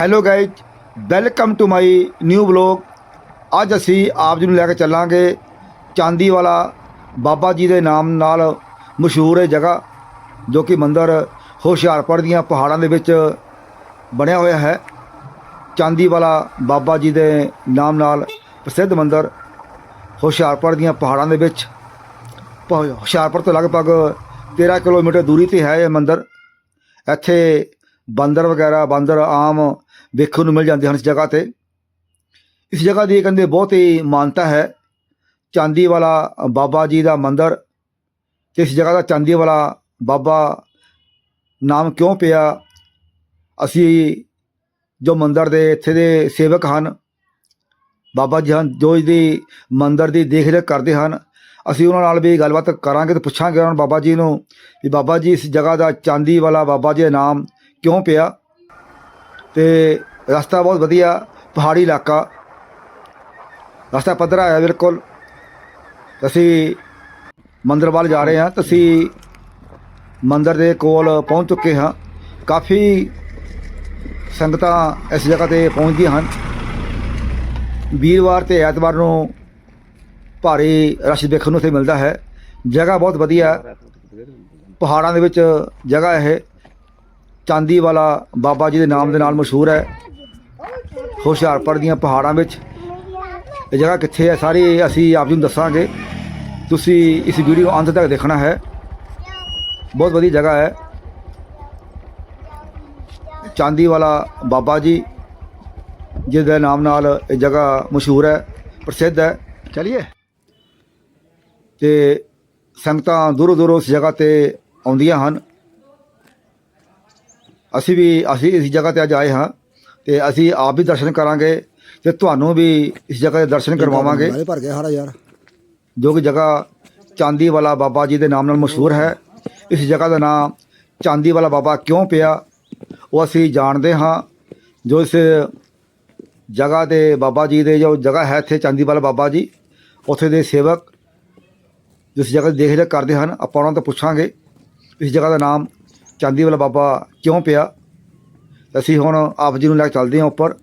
Hello guys welcome to my new blog ਅੱਜ ਅਸੀਂ ਆਪ ਜੀ ਨੂੰ ਲੈ ਕੇ ਚੱਲਾਂਗੇ ਚਾਂਦੀ ਵਾਲਾ ਬਾਬਾ ਜੀ ਦੇ ਨਾਮ ਨਾਲ ਮਸ਼ਹੂਰ ਹੈ ਜਗ੍ਹਾ, ਜੋ ਕਿ ਮੰਦਰ ਹੁਸ਼ਿਆਰਪੁਰ ਦੀਆਂ ਪਹਾੜਾਂ ਦੇ ਵਿੱਚ ਬਣਿਆ ਹੋਇਆ ਹੈ। ਚਾਂਦੀ ਵਾਲਾ ਬਾਬਾ ਜੀ ਦੇ ਨਾਮ ਨਾਲ ਪ੍ਰਸਿੱਧ ਮੰਦਰ ਹੁਸ਼ਿਆਰਪੁਰ ਦੀਆਂ ਪਹਾੜਾਂ ਦੇ ਵਿੱਚ ਪ- ਹੁਸ਼ਿਆਰਪੁਰ ਤੋਂ ਲਗਭਗ 13 ਕਿਲੋਮੀਟਰ ਦੂਰੀ ਤੇ ਹੈ ਇਹ ਮੰਦਰ। ਇੱਥੇ ਬਾਂਦਰ ਵਗੈਰਾ, ਬਾਂਦਰ ਆਮ ਵੇਖਣ ਨੂੰ ਮਿਲ ਜਾਂਦੇ ਹਨ ਇਸ ਜਗ੍ਹਾ ਤੇ। ਇਸ ਜਗ੍ਹਾ ਦੀ ਕਹਿੰਦੇ ਬਹੁਤ ਹੀ ਮਾਨਤਾ ਹੈ। ਚਾਂਦੀ ਵਾਲਾ ਬਾਬਾ ਜੀ ਦਾ ਮੰਦਿਰ ਤੇ ਇਸ ਜਗ੍ਹਾ ਦਾ ਚਾਂਦੀ ਵਾਲਾ ਬਾਬਾ ਨਾਮ ਕਿਉਂ ਪਿਆ? ਅਸੀਂ ਜੋ ਮੰਦਿਰ ਦੇ ਇੱਥੇ ਦੇ ਸੇਵਕ ਹਨ, ਬਾਬਾ ਜੀ ਹਨ, ਜੋ ਇਹਦੀ ਮੰਦਿਰ ਦੀ ਦੇਖ ਰੇਖ ਕਰਦੇ ਹਨ, ਅਸੀਂ ਉਹਨਾਂ ਨਾਲ ਵੀ ਗੱਲਬਾਤ ਕਰਾਂਗੇ ਤੇ ਪੁੱਛਾਂਗੇ ਉਹਨਾਂ ਨੂੰ ਬਾਬਾ ਜੀ ਨੂੰ ਵੀ ਬਾਬਾ ਜੀ ਇਸ ਜਗ੍ਹਾ ਦਾ ਚਾਂਦੀ ਵਾਲਾ ਬਾਬਾ ਜੀ ਦਾ ਨਾਮ ਕਿਉਂ ਪਿਆ? ਤੇ ਰਸਤਾ ਬਹੁਤ ਵਧੀਆ, ਪਹਾੜੀ ਇਲਾਕਾ। ਰਸਤਾ ਪੱਧਰਾ ਹੈ ਬਿਲਕੁਲ। ਅਸੀਂ ਮੰਦਰ ਵੱਲ ਜਾ ਰਹੇ ਹਾਂ ਤੇ ਅਸੀਂ ਮੰਦਿਰ ਦੇ ਕੋਲ ਪਹੁੰਚ ਚੁੱਕੇ ਹਾਂ। ਕਾਫੀ ਸੰਗਤਾਂ ਇਸ ਜਗ੍ਹਾ ਤੇ ਪਹੁੰਚਦੀਆਂ ਹਨ। ਵੀਰਵਾਰ ਤੇ ਐਤਵਾਰ ਨੂੰ ਭਾਰੀ ਰਸ਼ ਦੇਖਣ ਨੂੰ ਇੱਥੇ ਮਿਲਦਾ ਹੈ। ਜਗ੍ਹਾ ਬਹੁਤ ਵਧੀਆ। ਪਹਾੜਾਂ ਦੇ ਵਿੱਚ ਜਗ੍ਹਾ ਇਹ ਚਾਂਦੀ ਵਾਲਾ ਬਾਬਾ ਜੀ ਦੇ ਨਾਮ ਦੇ ਨਾਲ ਮਸ਼ਹੂਰ ਹੈ। ਹੁਸ਼ਿਆਰਪੁਰ ਦੀਆਂ ਪਹਾੜਾਂ ਵਿੱਚ। ਇਹ ਜਗ੍ਹਾ ਕਿੱਥੇ ਹੈ? ਸਾਰੀ ਅਸੀਂ ਆਪ ਜੀ ਨੂੰ ਦੱਸਾਂਗੇ। ਤੁਸੀਂ ਇਸ ਵੀਡੀਓ ਨੂੰ ਅੰਤ ਤੱਕ ਦੇਖਣਾ ਹੈ। ਬਹੁਤ ਵਧੀਆ ਜਗ੍ਹਾ ਹੈ। ਚਾਂਦੀ ਵਾਲਾ ਬਾਬਾ ਜੀ ਜਿਸ ਦੇ ਨਾਮ ਨਾਲ ਇਹ ਜਗ੍ਹਾ ਮਸ਼ਹੂਰ ਹੈ। ਪ੍ਰਸਿੱਧ ਹੈ। ਚਲਿਏ। ਤੇ ਸੰਗਤਾਂ ਦੂਰੋਂ ਦੂਰੋਂ ਇਸ ਜਗ੍ਹਾ ਤੇ ਆਉਂਦੀਆਂ ਹਨ। ਅਸੀਂ ਵੀ ਅਸੀਂ ਇਸ ਜਗ੍ਹਾ ਤੇ ਅੱਜ ਆਏ ਹਾਂ ਤੇ ਅਸੀਂ ਆਪ ਵੀ ਦਰਸ਼ਨ ਕਰਾਂਗੇ ਤੇ ਤੁਹਾਨੂੰ ਵੀ ਇਸ ਜਗ੍ਹਾ ਦੇ ਦਰਸ਼ਨ ਕਰਵਾਵਾਂਗੇ। ਨਾਲੇ ਭਰ ਗਿਆ ਸਾਰਾ ਯਾਰ। ਜੋ ਕਿ ਜਗ੍ਹਾ ਚਾਂਦੀ ਵਾਲਾ ਬਾਬਾ ਜੀ ਦੇ ਨਾਮ ਨਾਲ ਮਸ਼ਹੂਰ ਹੈ। ਇਸ ਜਗ੍ਹਾ ਦਾ ਨਾਮ ਚਾਂਦੀ ਵਾਲਾ ਬਾਬਾ ਕਿਉਂ ਪਿਆ ਉਹ ਅਸੀਂ ਜਾਣਦੇ ਹਾਂ। ਜੋ ਇਸ ਜਗ੍ਹਾ ਦੇ ਬਾਬਾ ਜੀ ਦੇ ਜੋ ਜਗ੍ਹਾ ਹੈ ਇੱਥੇ ਚਾਂਦੀ ਵਾਲਾ ਬਾਬਾ ਜੀ ਉੱਥੇ ਦੇ ਸੇਵਕ ਜਿਸ ਜਗ੍ਹਾ ਦੇਖ ਰੇਖ ਕਰਦੇ ਹਨ ਆਪਾਂ ਉਹਨਾਂ ਤੋਂ ਪੁੱਛਾਂਗੇ। ਇਸ ਜਗ੍ਹਾ ਦਾ ਨਾਮ ਚਾਂਦੀ ਵਾਲਾ ਬਾਬਾ ਕਿਉਂ ਪਿਆ? ਅਸੀਂ ਹੁਣ ਆਪ ਜੀ ਨੂੰ ਲੈ ਕੇ ਚੱਲਦੇ ਹਾਂ ਉੱਪਰ।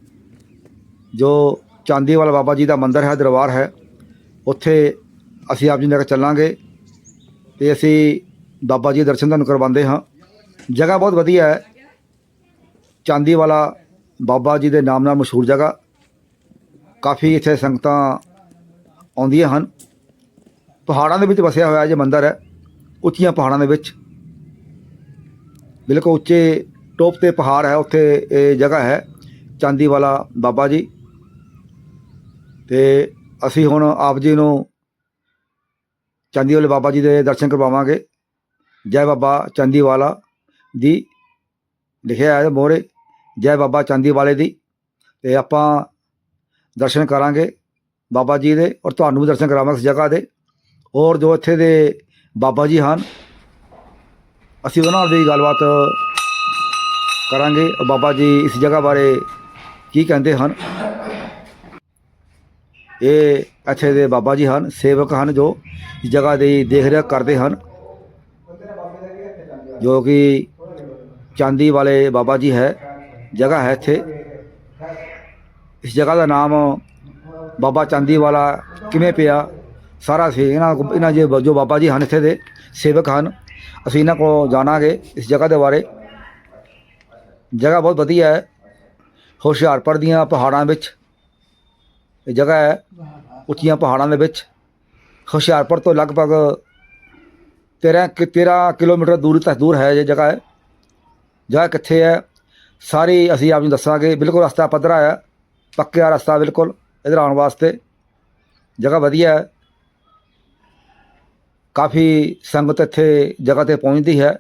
ਜੋ ਚਾਂਦੀ ਵਾਲਾ ਬਾਬਾ ਜੀ ਦਾ ਮੰਦਿਰ ਹੈ, ਦਰਬਾਰ ਹੈ, ਉੱਥੇ ਅਸੀਂ ਆਪ ਜੀ ਨੂੰ ਲੈ ਕੇ ਚੱਲਾਂਗੇ ਤੇ ਅਸੀਂ ਬਾਬਾ ਜੀ ਦੇ ਦਰਸ਼ਨ ਤੁਹਾਨੂੰ ਕਰਵਾਉਂਦੇ ਹਾਂ। ਜਗ੍ਹਾ ਬਹੁਤ ਵਧੀਆ ਹੈ। ਚਾਂਦੀ ਵਾਲਾ ਬਾਬਾ ਜੀ ਦੇ ਨਾਮ ਨਾਲ ਮਸ਼ਹੂਰ ਜਗ੍ਹਾ। ਕਾਫੀ ਇੱਥੇ ਸੰਗਤਾਂ ਆਉਂਦੀਆਂ ਹਨ। ਪਹਾੜਾਂ ਦੇ ਵਿੱਚ ਵਸਿਆ ਹੋਇਆ ਜੇ ਮੰਦਿਰ ਹੈ, ਉੱਚੀਆਂ ਪਹਾੜਾਂ ਦੇ ਵਿੱਚ ਬਿਲਕੁਲ ਉੱਚੇ ਟੋਪ ਤੇ ਪਹਾੜ ਹੈ, ਉੱਥੇ ਇਹ ਜਗ੍ਹਾ ਹੈ ਚਾਂਦੀ ਵਾਲਾ ਬਾਬਾ ਜੀ। ਤੇ ਅਸੀਂ ਹੁਣ ਆਪ ਜੀ ਨੂੰ ਚਾਂਦੀ ਵਾਲੇ ਬਾਬਾ ਜੀ ਦੇ ਦਰਸ਼ਨ ਕਰਵਾਵਾਂਗੇ। ਜੈ ਬਾਬਾ ਚਾਂਦੀ ਵਾਲਾ ਦੀ ਲਿਖਿਆ ਹੈ ਮੋਹਰੇ, ਜੈ ਬਾਬਾ ਚਾਂਦੀ ਵਾਲੇ ਦੀ। ਤੇ ਆਪਾਂ ਦਰਸ਼ਨ ਕਰਾਂਗੇ ਬਾਬਾ ਜੀ ਦੇ ਔਰ ਤੁਹਾਨੂੰ ਵੀ ਦਰਸ਼ਨ ਕਰਾਵਾਂਗੇ ਇਸ ਜਗ੍ਹਾ ਦੇ। ਔਰ ਜੋ ਇੱਥੇ ਦੇ ਬਾਬਾ ਜੀ ਹਨ ਅਸੀਂ ਉਹਨਾਂ ਨਾਲ ਵੀ ਗੱਲਬਾਤ ਕਰਾਂਗੇ। ਬਾਬਾ ਜੀ ਇਸ ਜਗ੍ਹਾ ਬਾਰੇ ਕੀ ਕਹਿੰਦੇ ਹਨ? ਇਹ ਇੱਥੇ ਦੇ ਬਾਬਾ ਜੀ ਹਨ, ਸੇਵਕ ਹਨ ਜੋ ਇਸ ਜਗ੍ਹਾ ਦੀ ਦੇਖ ਰੇਖ ਕਰਦੇ ਹਨ। ਜੋ ਕਿ ਚਾਂਦੀ ਵਾਲੇ ਬਾਬਾ ਜੀ ਹੈ, ਜਗ੍ਹਾ ਹੈ ਇੱਥੇ। ਇਸ ਜਗ੍ਹਾ ਦਾ ਨਾਮ ਬਾਬਾ ਚਾਂਦੀ ਵਾਲਾ ਕਿਵੇਂ ਪਿਆ? ਸਾਰਾ ਸੀ, ਇਹਨਾਂ ਇਹਨਾਂ ਜੇ ਜੋ ਬਾਬਾ ਜੀ ਹਨ ਇੱਥੇ ਦੇ ਸੇਵਕ ਹਨ। ਅਸੀਂ ਇਹਨਾਂ ਕੋਲੋਂ ਜਾਣਾਂਗੇ ਇਸ ਜਗ੍ਹਾ ਦੇ ਬਾਰੇ। ਜਗ੍ਹਾ ਬਹੁਤ ਵਧੀਆ ਹੈ। ਹੁਸ਼ਿਆਰਪੁਰ ਦੀਆਂ ਪਹਾੜਾਂ ਵਿੱਚ। ਇਹ ਜਗ੍ਹਾ ਹੈ, ਉੱਚੀਆਂ ਪਹਾੜਾਂ ਦੇ ਵਿੱਚ। ਹੁਸ਼ਿਆਰਪੁਰ ਤੋਂ ਲਗਭਗ 13 ਕਿ 13 ਕਿਲੋਮੀਟਰ ਦੂਰੀ ਤੱਕ ਦੂਰ ਹੈ ਇਹ ਜਗ੍ਹਾ ਹੈ। ਜਗ੍ਹਾ ਕਿੱਥੇ ਹੈ? ਸਾਰੀ ਅਸੀਂ ਆਪ ਨੂੰ ਦੱਸਾਂਗੇ। ਬਿਲਕੁਲ ਰਸਤਾ ਪੱਧਰਾ ਹੈ। ਪੱਕਿਆ ਰਸਤਾ ਬਿਲਕੁਲ ਇਧਰ ਆਉਣ ਵਾਸਤੇ। ਜਗ੍ਹਾ ਵਧੀਆ ਹੈ। ਕਾਫੀ ਸੰਗਤ ਇੱਥੇ ਜਗ੍ਹਾ ਤੇ ਪਹੁੰਚਦੀ ਹੈ।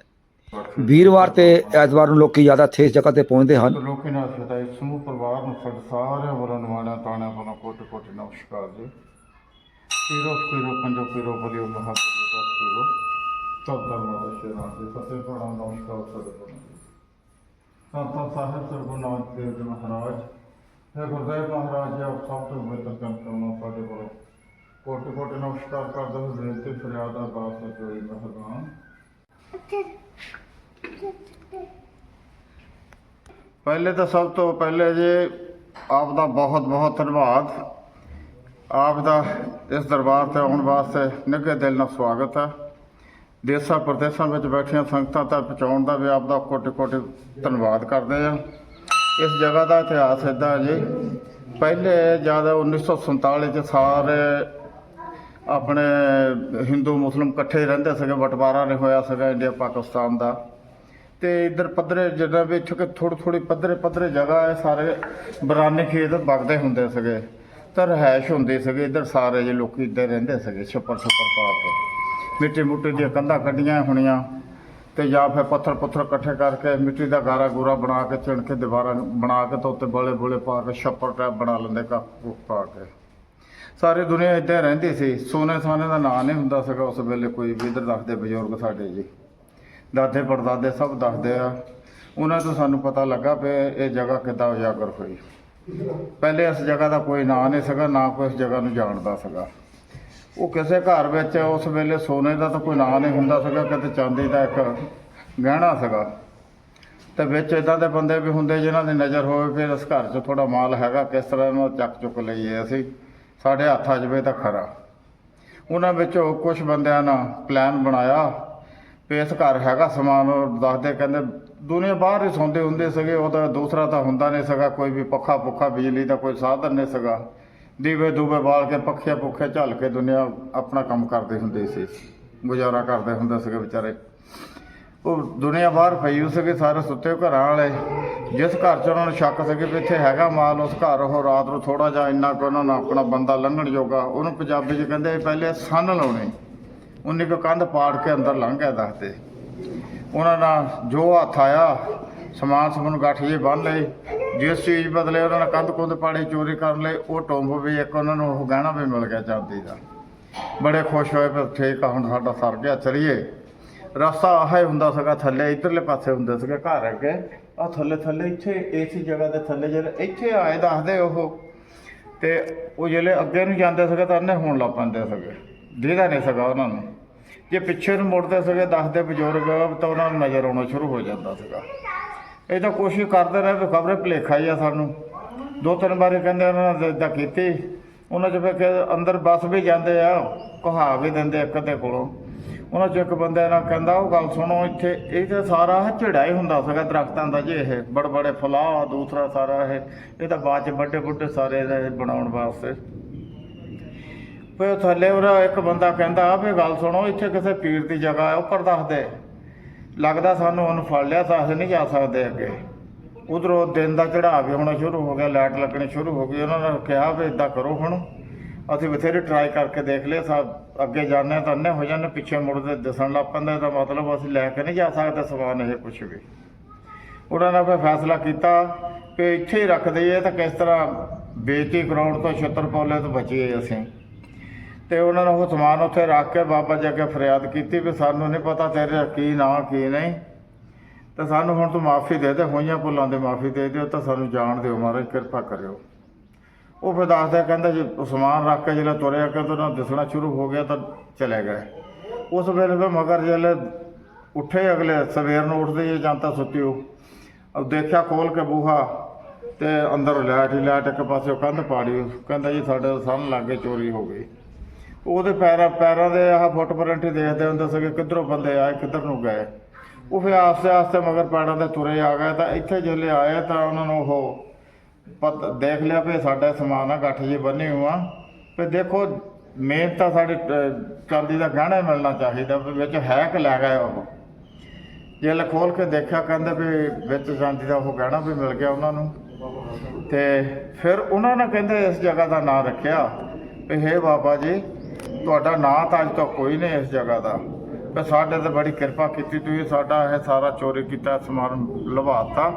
ਵੀਰਵਾਰ ਤੇ ਐਤਵਾਰ ਨੂੰ ਲੋਕੀ ਜ਼ਿਆਦਾ ਇੱਥੇ ਇਸ ਜਗ੍ਹਾ ਤੇ ਪਹੁੰਚਦੇ ਹਨ। ਲੋਕੀ ਨਾਲ ਸਦਾਈ ਸਮੂਹ ਪਰਿਵਾਰ ਨੂੰ ਸਾਡੇ ਸਾਰਿਆਂ ਵੱਲੋਂ ਨਿਮਾਣਿਆ ਤਾਣਿਆਂ ਵੱਲੋਂ ਕੋਟि ਕੋਟि ਨਮਸਕਾਰ ਜੀ। ਪੀਰੋ ਪੀਰੋ, ਪੰਜੋ, ਪੀਰੋ, ਬਲਿਓ ਮਹਾਪੁਰਖ ਦਾ ਪੀਰੋ। ਸਭ ਧਰਮਾਂ ਦਾ ਸ਼ੇਰਾਂ ਦੇ ਫਤਿਹ ਤੁਹਾਡਾ ਨਮਸਕਾਰ ਸਾਡੇ ਸੰਤਾਂ ਸਾਹਿਬ ਸਰਗੁਣਾਥ ਦੇਵ ਜੀ ਮਹਾਰਾਜ ਹੈ ਗੁਰਦੇਵ ਮਹਾਰਾਜ ਜੀ, ਆਪ ਸਭ ਤੋਂ ਬਿਹਤਰ ਕੰਮ ਕਰਨਾ ਸਾਡੇ ਵੱਲੋਂ ਕੋਟि ਕੋਟि ਨਮਸਕਾਰ ਕਰਦਾ ਹਾਂ ਬੇਨਤੀ ਫਰਿਆਦ ਅਰਦਾਸ ਜੋਈ ਮਹਿਰਬਾਨ। ਪਹਿਲੇ ਤਾਂ ਸਭ ਤੋਂ ਪਹਿਲੇ ਜੀ, ਆਪ ਦਾ ਬਹੁਤ ਬਹੁਤ ਧੰਨਵਾਦ। ਆਪ ਦਾ ਇਸ ਦਰਬਾਰ ਤੇ ਆਉਣ ਵਾਸਤੇ ਨਿੱਘੇ ਦਿਲ ਨਾਲ ਸਵਾਗਤ ਹੈ। ਦੇਸਾਂ ਪ੍ਰਦੇਸਾਂ ਵਿੱਚ ਬੈਠੀਆਂ ਸੰਗਤਾਂ ਤੱਕ ਪਹੁੰਚਾਉਣ ਦਾ ਵੀ ਆਪ ਦਾ ਕੋਟि ਕੋਟਿ ਧੰਨਵਾਦ ਕਰਦੇ ਹਾਂ। ਇਸ ਜਗ੍ਹਾ ਦਾ ਇਤਿਹਾਸ ਇਦਾਂ ਹੈ ਜੀ, ਪਹਿਲੇ ਜਦ 1947 ਚ ਸਾਰੇ ਆਪਣੇ ਹਿੰਦੂ ਮੁਸਲਮ ਇਕੱਠੇ ਰਹਿੰਦੇ ਸੀਗੇ, ਵਟਵਾਰਾ ਨਹੀਂ ਹੋਇਆ ਸੀਗਾ ਇੰਡੀਆ ਪਾਕਿਸਤਾਨ ਦਾ। ਤੇ ਇੱਧਰ ਪੱਧਰੇ ਜਿਹੜਾ ਵਿੱਚ ਕਿ ਥੋੜੇ ਥੋੜੇ ਪੱਧਰੇ ਪੱਧਰੇ ਜਗ੍ਹਾ ਹੈ, ਸਾਰੇ ਬਰਾਨੇ ਖੇਤ ਵਗਦੇ ਹੁੰਦੇ ਸੀਗੇ। ਤਾਂ ਰਹਿائش ਹੁੰਦੀ ਸੀਗੀ, ਇੱਧਰ ਸਾਰੇ ਜੇ ਲੋਕ ਇੱਧਰ ਰਹਿੰਦੇ ਸੀਗੇ, ਛੱਪਰ ਛੱਪਰ ਪਾ ਕੇ। ਮਿੱਟੀ ਮੁੱਟੀ ਦੀਆਂ ਕੰਧਾਂ ਕੱਢੀਆਂ ਹੋਣੀਆਂ ਤੇ ਜਾਂ ਫਿਰ ਪੱਥਰ ਪੱਥਰ ਇਕੱਠੇ ਕਰਕੇ ਮਿੱਟੀ ਦਾ ਗਾਰਾ ਗੂਰਾ ਬਣਾ ਕੇ ਚਿਣ ਕੇ ਦੀਵਾਰਾਂ ਬਣਾ ਕੇ ਤਾਂ ਉੱਤੇ ਬੋਲੇ ਬੋਲੇ ਪਾ ਕੇ ਛੱਪਰ ਟੈਪ ਬਣਾ ਲੈਂਦੇ ਕਾ ਪਾ ਕੇ। ਸਾਰੀ ਦੁਨੀਆ ਇੱਦਾਂ ਰਹਿੰਦੀ ਸੀ, ਸੋਨੇ ਸਾਨੇ ਦਾ ਨਾਂ ਨਹੀਂ ਹੁੰਦਾ ਸੀਗਾ ਉਸ ਵੇਲੇ ਕੋਈ ਵੀ, ਇੱਧਰ ਦੱਸਦੇ ਬਜ਼ੁਰਗ ਸਾਡੇ ਜੀ। ਦਾਦੇ ਪੜਦਾਦੇ ਸਭ ਦੱਸਦੇ ਆ। ਉਹਨਾਂ ਤੋਂ ਸਾਨੂੰ ਪਤਾ ਲੱਗਾ ਵੀ ਇਹ ਜਗ੍ਹਾ ਕਿੱਦਾਂ ਉਜਾਗਰ ਹੋਈ। ਪਹਿਲੇ ਇਸ ਜਗ੍ਹਾ ਦਾ ਕੋਈ ਨਾਂ ਨਹੀਂ ਸੀਗਾ, ਨਾ ਕੋਈ ਇਸ ਜਗ੍ਹਾ ਨੂੰ ਜਾਣਦਾ ਸੀਗਾ। ਉਹ ਕਿਸੇ ਘਰ ਵਿੱਚ ਉਸ ਵੇਲੇ ਸੋਨੇ ਦਾ ਤਾਂ ਕੋਈ ਨਾਂ ਨਹੀਂ ਹੁੰਦਾ ਸੀਗਾ, ਕਿਤੇ ਚਾਂਦੀ ਦਾ ਇੱਕ ਗਹਿਣਾ ਸੀਗਾ। ਤੇ ਵਿੱਚ ਇਦਾਂ ਦੇ ਬੰਦੇ ਵੀ ਹੁੰਦੇ ਜਿਨ੍ਹਾਂ ਦੀ ਨਜ਼ਰ ਹੋਵੇ, ਫਿਰ ਇਸ ਘਰ 'ਚ ਥੋੜਾ ਮਾਲ ਹੈਗਾ, ਕਿਸ ਤਰ੍ਹਾਂ ਇਹਨੂੰ ਚੱਕ ਚੁੱਕ ਲਈਏ ਅਸੀਂ। ਸਾਡੇ ਹੱਥ ਆ ਜਾਵੇ ਤਾਂ ਖਰਾ। ਉਹਨਾਂ ਵਿੱਚੋਂ ਕੁਝ ਬੰਦਿਆਂ ਨੇ ਪਲਾਨ ਬਣਾਇਆ ਵੀ ਇਸ ਘਰ ਹੈਗਾ ਸਮਾਨ, ਉਹ ਦੱਸਦੇ ਕਹਿੰਦੇ ਦੁਨੀਆ ਬਾਹਰ ਹੀ ਸੌਂਦੇ ਹੁੰਦੇ ਸੀਗੇ ਉਹਦਾ ਦੂਸਰਾ ਤਾਂ ਹੁੰਦਾ ਨਹੀਂ ਸੀਗਾ, ਕੋਈ ਵੀ ਪੱਖਾ ਪੁੱਖਾ ਬਿਜਲੀ ਦਾ ਕੋਈ ਸਾਧਨ ਨਹੀਂ ਸੀਗਾ। ਦੀਵੇ ਦੂਵੇ ਬਾਲ ਕੇ ਪੱਖੇ ਪੁੱਖੇ ਝੱਲ ਕੇ ਦੁਨੀਆ ਆਪਣਾ ਕੰਮ ਕਰਦੇ ਹੁੰਦੇ ਸੀ, ਗੁਜ਼ਾਰਾ ਕਰਦੇ ਹੁੰਦੇ ਸੀਗੇ ਵਿਚਾਰੇ। ਉਹ ਦੁਨੀਆ ਬਾਹਰ ਪਈ ਹੋ ਸਕੇ ਸਾਰੇ ਸੁੱਤੇ ਘਰਾਂ ਵਾਲੇ। ਜਿਸ ਘਰ 'ਚ ਉਹਨਾਂ ਨੂੰ ਸ਼ੱਕ ਸੀ ਵੀ ਇੱਥੇ ਹੈਗਾ ਮਾਲ, ਉਸ ਘਰ ਉਹ ਰਾਤ ਨੂੰ ਥੋੜਾ ਜਿਹਾ ਇੰਨਾ ਕੁ ਉਹਨਾਂ ਨੂੰ ਆਪਣਾ ਬੰਦਾ ਲੰਘਣ ਜੋਗਾ। ਉਹਨੂੰ ਪੰਜਾਬੀ 'ਚ ਕਹਿੰਦੇ ਪਹਿਲੇ ਸੰਨ ਲਾਉਣੇ। ਉਨੀ ਕੁ ਕੰਧ ਪਾੜ ਕੇ ਅੰਦਰ ਲੰਘ ਗਿਆ ਦੱਸਦੇ ਉਹਨਾਂ ਨਾਲ ਜੋ ਹੱਥ ਆਇਆ, ਸਮਾਨ ਸਮੂਨ ਗੱਠ ਜੇ ਬੰਨ ਲਏ। ਜਿਸ ਚੀਜ਼ ਬਦਲੇ ਉਹਨਾਂ ਨੇ ਕੰਧ ਕੁੰਧ ਪਾੜੇ, ਚੋਰੀ ਕਰਨ ਲਈ, ਉਹ ਟੋਂਬ ਵੀ ਇੱਕ ਉਹਨਾਂ ਨੂੰ ਉਹ ਗਹਿਣਾ ਵੀ ਮਿਲ ਗਿਆ ਚਾਂਦੀ ਦਾ। ਬੜੇ ਖੁਸ਼ ਹੋਏ, ਫਿਰ ਠੀਕ ਆ, ਹੁਣ ਸਾਡਾ ਸਰ ਗਿਆ, ਚਲੀਏ। ਰਸਤਾ ਆਹ ਹੀ ਹੁੰਦਾ ਸੀਗਾ, ਥੱਲੇ ਇਧਰਲੇ ਪਾਸੇ ਹੁੰਦੇ ਸੀਗੇ ਘਰ ਅੱਗੇ। ਆ ਥੱਲੇ ਥੱਲੇ ਇੱਥੇ ਇਸੇ ਜਗ੍ਹਾ ਦੇ ਥੱਲੇ ਜਿਹੜੇ ਇੱਥੇ ਆਏ ਦੱਸਦੇ ਉਹ। ਤੇ ਉਹ ਜਿਹੜੇ ਅੱਗੇ ਨੂੰ ਜਾਂਦੇ ਸੀਗੇ ਤਾਂ ਅੰਨੇ ਹੋਣ ਲੱਗ ਪੈਂਦੇ ਸੀਗੇ। ਦੀਦਾ ਨਹੀਂ ਸੀਗਾ ਉਹਨਾਂ ਨੂੰ। ਜੇ ਪਿੱਛੇ ਨੂੰ ਮੁੜਦੇ ਸੀਗੇ, ਦੱਸਦੇ ਬਜ਼ੁਰਗ, ਤਾਂ ਉਹਨਾਂ ਨੂੰ ਨਜ਼ਰ ਆਉਣਾ ਸ਼ੁਰੂ ਹੋ ਜਾਂਦਾ ਸੀਗਾ। ਇਹ ਤਾਂ ਕੋਸ਼ਿਸ਼ ਕਰਦੇ ਰਹੇ ਵੀ ਖਬਰੇ ਭੁਲੇਖਾ ਹੀ ਆ ਸਾਨੂੰ। ਦੋ ਤਿੰਨ ਵਾਰੀ ਕਹਿੰਦੇ ਉਹਨਾਂ ਨੇ ਇਦਾਂ ਕੀਤੀ। ਉਹਨਾਂ ਚ ਫਿਰ ਅੰਦਰ ਬੱਸ ਵੀ ਜਾਂਦੇ ਆ ਕਹਾ ਵੀ ਦਿੰਦੇ ਇੱਕ ਦੇ ਕੋਲੋਂ। ਉਹਨਾਂ ਚੋਂ ਇੱਕ ਬੰਦੇ ਨਾਲ ਕਹਿੰਦਾ, ਉਹ ਗੱਲ ਸੁਣੋ ਇੱਥੇ। ਇਹ ਤਾਂ ਸਾਰਾ ਝੜਾ ਹੀ ਹੁੰਦਾ ਸੀਗਾ ਦਰਖਤਾਂ ਦਾ ਜੇ ਇਹ ਬੜ ਬੜੇ ਫਲਾਹ, ਦੂਸਰਾ ਸਾਰਾ ਇਹ। ਇਹ ਤਾਂ ਬਾਅਦ ਚ ਵੱਡੇ ਵੱਡੇ ਸਾਰੇ ਇਹਦੇ ਬਣਾਉਣ ਵਾਸਤੇ। ਫਿਰ ਥੱਲੇ ਉਹਦਾ ਇੱਕ ਬੰਦਾ ਕਹਿੰਦਾ ਵੀ ਗੱਲ ਸੁਣੋ, ਇੱਥੇ ਕਿਸੇ ਪੀਰ ਦੀ ਜਗ੍ਹਾ ਹੈ, ਉੱਪਰ ਦੱਸਦੇ ਲੱਗਦਾ ਸਾਨੂੰ ਉਹਨੂੰ ਫੜ ਲਿਆ, ਤਾਂ ਅਸੀਂ ਨਹੀਂ ਜਾ ਸਕਦੇ ਅੱਗੇ। ਉਧਰੋਂ ਦਿਨ ਦਾ ਚੜਾਅ ਵੀ ਹੋਣਾ ਸ਼ੁਰੂ ਹੋ ਗਿਆ, ਲਾਈਟ ਲੱਗਣੀ ਸ਼ੁਰੂ ਹੋ ਗਈ, ਉਹਨਾਂ ਨੇ ਕਿਹਾ ਵੀ ਇਦਾਂ ਕਰੋ ਹੁਣ। ਅਸੀਂ ਬਥੇਰੇ ਟਰਾਈ ਕਰਕੇ ਦੇਖ ਲਿਆ ਸਭ ਅੱਗੇ ਜਾਂਦੇ ਤਾਂ ਅੰਨੇ ਹੋ ਜਾਂਦੇ, ਪਿੱਛੇ ਮੁੜਦੇ ਦਿਸਣ ਲੱਗ ਪੈਂਦੇ ਤਾਂ ਮਤਲਬ ਅਸੀਂ ਲੈ ਕੇ ਨਹੀਂ ਜਾ ਸਕਦੇ ਸਮਾਨ ਇਹ ਕੁਝ ਵੀ। ਉਹਨਾਂ ਨੇ ਫਿਰ ਫੈਸਲਾ ਕੀਤਾ ਕਿ ਇੱਥੇ ਹੀ ਰੱਖ ਦਈਏ ਤਾਂ ਕਿਸ ਤਰ੍ਹਾਂ ਬੇਇੱਜ਼ਤੀ ਕਰਾਉਣ ਤੋਂ ਛੱਤਰ ਪੌਲੇ ਤੋਂ ਬਚੀਏ ਅਸੀਂ। ਤੇ ਉਹਨਾਂ ਨੇ ਉਹ ਸਮਾਨ ਉੱਥੇ ਰੱਖ ਕੇ ਬਾਬਾ ਜੀ ਅੱਗੇ ਫਰਿਆਦ ਕੀਤੀ ਵੀ ਸਾਨੂੰ ਨਹੀਂ ਪਤਾ ਤੇਰੇ ਕੀ ਨਾਂ, ਕੀ ਨਹੀਂ। ਤੇ ਸਾਨੂੰ ਹੁਣ ਤੂੰ ਮਾਫੀ ਦੇ ਦੇ, ਹੋਈਆਂ ਭੁੱਲਾਂ ਦੀ ਮਾਫੀ ਦੇ ਦਿਓ ਤਾਂ ਸਾਨੂੰ ਜਾਣ ਦਿਓ ਮਹਾਰਾਜ, ਕਿਰਪਾ ਕਰਿਓ। ਉਹ ਫਿਰ ਦੱਸਦਾ, ਕਹਿੰਦਾ ਜੀ ਸਮਾਨ ਰੱਖ ਕੇ ਜਿਹੜਾ ਤੁਰਿਆ ਕਿ ਉਹਨਾਂ ਦਿਸਣਾ ਸ਼ੁਰੂ ਹੋ ਗਿਆ ਤਾਂ ਚਲੇ ਗਏ। ਉਸ ਵੇਲੇ ਫਿਰ ਮਗਰ ਜਿਹੜੇ ਉੱਠੇ ਅਗਲੇ, ਸਵੇਰ ਨੂੰ ਉੱਠਦੇ ਜੇ ਜਾਂ ਤਾਂ ਸੁੱਤੇ ਹੋ। ਉਹ ਦੇਖਿਆ ਖੋਲ ਕੇ ਬੂਹਾ ਤੇ ਅੰਦਰ ਲਾਈਟ ਹੀ ਲਾਈਟ, ਇੱਕ ਪਾਸੇ ਕੰਧ ਪਾੜੀ। ਕਹਿੰਦਾ ਜੀ ਸਾਡੇ ਸਾਹਮਣੇ ਲਾਗੇ ਚੋਰੀ ਹੋ ਗਈ। ਉਹਦੇ ਪੈਰਾਂ ਪੈਰਾਂ ਦੇ ਆਹ ਫੁੱਟਪ੍ਰਿੰਟ ਹੀ ਦੇਖਦੇ ਹੁੰਦੇ ਸੀਗੇ, ਕਿੱਧਰੋਂ ਬੰਦੇ ਆਏ, ਕਿੱਧਰ ਨੂੰ ਗਏ। ਉਹ ਫਿਰ ਆਸਤੇ ਆਸਤੇ ਮਗਰ ਪੈਰਾਂ ਦੇ ਤੁਰੇ ਆ ਗਏ, ਤਾਂ ਇੱਥੇ ਜਿਹੜੇ ਆਏ ਤਾਂ ਉਹਨਾਂ ਨੂੰ ਉਹ ਪਤ ਦੇਖ ਲਿਆ ਵੀ ਸਾਡਾ ਸਮਾਨ ਆ, ਗੱਠ ਜੀ ਬੰਨੇ ਹੋਆ। ਵੀ ਦੇਖੋ ਮੇਨ ਤਾਂ ਸਾਡੇ ਚਾਂਦੀ ਦਾ ਗਹਿਣਾ ਹੀ ਮਿਲਣਾ ਚਾਹੀਦਾ, ਵੀ ਵਿੱਚ ਹੈ ਕਿ ਲੈ ਗਏ ਉਹ। ਜੇ ਖੋਲ ਕੇ ਦੇਖਿਆ, ਕਹਿੰਦੇ ਵੀ ਵਿੱਚ ਚਾਂਦੀ ਦਾ ਉਹ ਗਹਿਣਾ ਵੀ ਮਿਲ ਗਿਆ ਉਹਨਾਂ ਨੂੰ। ਤੇ ਫਿਰ ਉਹਨਾਂ ਨੇ ਕਹਿੰਦੇ ਇਸ ਜਗ੍ਹਾ ਦਾ ਨਾਂ ਰੱਖਿਆ, ਵੀ ਹੇ ਬਾਬਾ ਜੀ, ਤੁਹਾਡਾ ਨਾਂ ਤਾਂ ਅੱਜ ਤੱਕ ਕੋਈ ਨਹੀਂ ਇਸ ਜਗ੍ਹਾ ਦਾ। ਤੇ ਸਾਡੇ ਤੇ ਬੜੀ ਕਿਰਪਾ ਕੀਤੀ ਤੁਸੀਂ ਸਾਡਾ ਇਹ ਸਾਰਾ ਚੋਰੀ ਕੀਤਾ ਸਮਾਨ ਲਵਾਤਾ।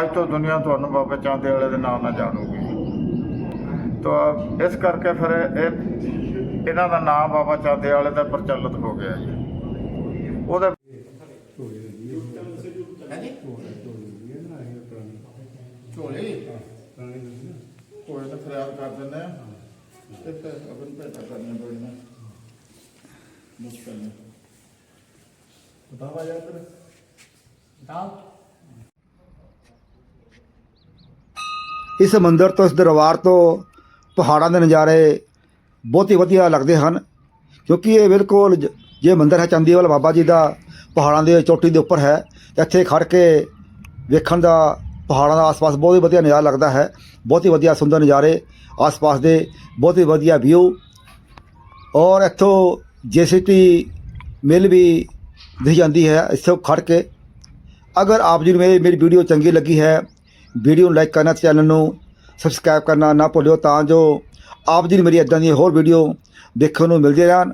ਅੱਜ ਤੋਂ ਦੁਨੀਆ ਤੁਹਾਨੂੰ ਬਾਬਾ ਚਾਂਦੇ ਵਾਲੇ ਦੇ ਨਾਮ ਨਾਲ ਜਾਣੂਗੀ। ਤਾਂ ਇਸ ਕਰਕੇ ਫਿਰ ਇਹ ਇਹਨਾਂ ਦਾ ਨਾਮ ਬਾਬਾ ਚਾਂਦੇ ਵਾਲੇ ਦਾ ਪ੍ਰਚਲਿਤ ਹੋ ਗਿਆ ਜੀ। ਉਹਦੇ ਝੋਲੇ? ਕੋਈ ਤਾਂ ਫਰਿਆਦ ਕਰ ਦਿੰਦੇ ਆ। ਤੇ ਫਿਰ ਅਗਨ ਪੈਦਾ ਕਰਨਾ ਪੈਣਾ ਮੁਸ਼ਕਲ ਹੈ ਇਸ ਮੰਦਰ ਤੋਂ, ਇਸ ਦਰਬਾਰ ਤੋਂ ਪਹਾੜਾਂ ਦੇ ਨਜ਼ਾਰੇ ਬਹੁਤ ਹੀ ਵਧੀਆ ਲੱਗਦੇ ਹਨ, ਕਿਉਂਕਿ ਇਹ ਬਿਲਕੁਲ ਜ- ਜੇ ਮੰਦਰ ਹੈ ਚੰਦੀਵਾਲ ਬਾਬਾ ਜੀ ਦਾ ਪਹਾੜਾਂ ਦੇ ਚੋਟੀ ਦੇ ਉੱਪਰ ਹੈ, ਇੱਥੇ ਖੜ ਕੇ ਵੇਖਣ ਦਾ ਪਹਾੜਾਂ ਦਾ ਆਸ-ਪਾਸ ਬਹੁਤ ਹੀ ਵਧੀਆ ਨਜ਼ਾਰਾ ਲੱਗਦਾ ਹੈ, ਬਹੁਤ ਹੀ ਵਧੀਆ ਸੁੰਦਰ ਨਜ਼ਾਰੇ, ਆਸ-ਪਾਸ ਦੇ ਬਹੁਤ ਹੀ ਵਧੀਆ ਵਿਊ ਔਰ ਇੱਥੋਂ ਜੀਸੀਟੀ ਮਿਲ ਵੀ ਦਿਖ ਜਾਂਦੀ ਹੈ, ਇੱਥੋਂ ਖੜ ਕੇ। ਅਗਰ ਆਪ ਜੀ ਨੂੰ ਮੇਰੀ ਮੇਰੀ ਵੀਡੀਓ ਚੰਗੀ ਲੱਗੀ ਹੈ, ਵੀਡੀਓ ਨੂੰ ਲਾਈਕ ਕਰਨਾ ਚੈਨਲ ਨੂੰ ਸਬਸਕ੍ਰਾਈਬ ਕਰਨਾ ਨਾ ਭੁੱਲਿਓ, ਤਾਂ ਜੋ ਆਪ ਜੀ ਨੂੰ ਮੇਰੀ ਇਦਾਂ ਦੀ ਹੋਰ ਵੀਡੀਓ ਦੇਖਣ ਨੂੰ ਮਿਲਦੀਆਂ ਰਹਿਣ।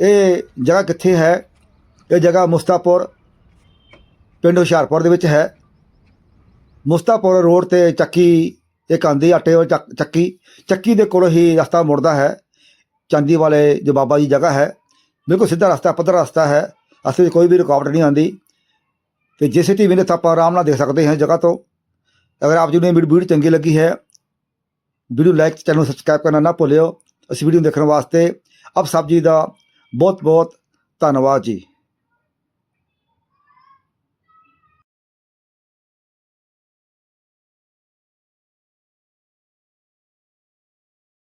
ਇਹ ਜਗ੍ਹਾ ਕਿੱਥੇ ਹੈ? ਇਹ ਜਗ੍ਹਾ ਮੁਸਤਾਪੁਰ, ਪਿੰਡ ਹੁਸ਼ਿਆਰਪੁਰ ਦੇ ਵਿੱਚ ਹੈ। ਮੁਸਤਾਪੁਰ ਰੋਡ ਤੇ ਚੱਕੀ, ਇੱਕ ਆਂਦੀ ਆਟੇ ਵਾਲੀ ਚੱਕ- ਚੱਕੀ। ਚੱਕੀ ਦੇ ਕੋਲ ਹੀ ਰਸਤਾ ਮੁੜਦਾ ਹੈ। ਚਾਂਦੀ ਵਾਲੇ ਜੋ ਬਾਬਾ ਜੀ ਜਗ੍ਹਾ ਹੈ। ਬਿਲਕੁਲ ਸਿੱਧਾ ਰਸਤਾ, ਪੱਧਰਾ ਰਸਤਾ ਹੈ। ਰਸਤੇ 'ਚ ਕੋਈ ਵੀ ਰੁਕਾਵਟ ਨਹੀਂ ਆਉਂਦੀ। ਤੇ ਜਿਸ ਟੀਵੀ ਨੇ ਤਾਂ ਆਪਾਂ ਆਰਾਮ ਨਾਲ ਦੇਖ ਸਕਦੇ ਹਾਂ ਜਗ੍ਹਾ ਤੋਂ। ਅਗਰ ਆਪ ਜੀ ਨੂੰ ਵੀਡੀਓ ਚੰਗੀ ਲੱਗੀ ਹੈ, ਵੀਡੀਓ ਲਾਈਕ ਚੈਨਲ ਸਬਸਕ੍ਰਾਈਬ ਕਰਨਾ ਨਾ ਭੁੱਲਿਓ। ਅਸੀਂ ਵੀਡੀਓ ਨੂੰ ਦੇਖਣ ਵਾਸਤੇ ਆਪ ਸਭ ਜੀ ਦਾ ਬਹੁਤ ਬਹੁਤ ਧੰਨਵਾਦ ਜੀ।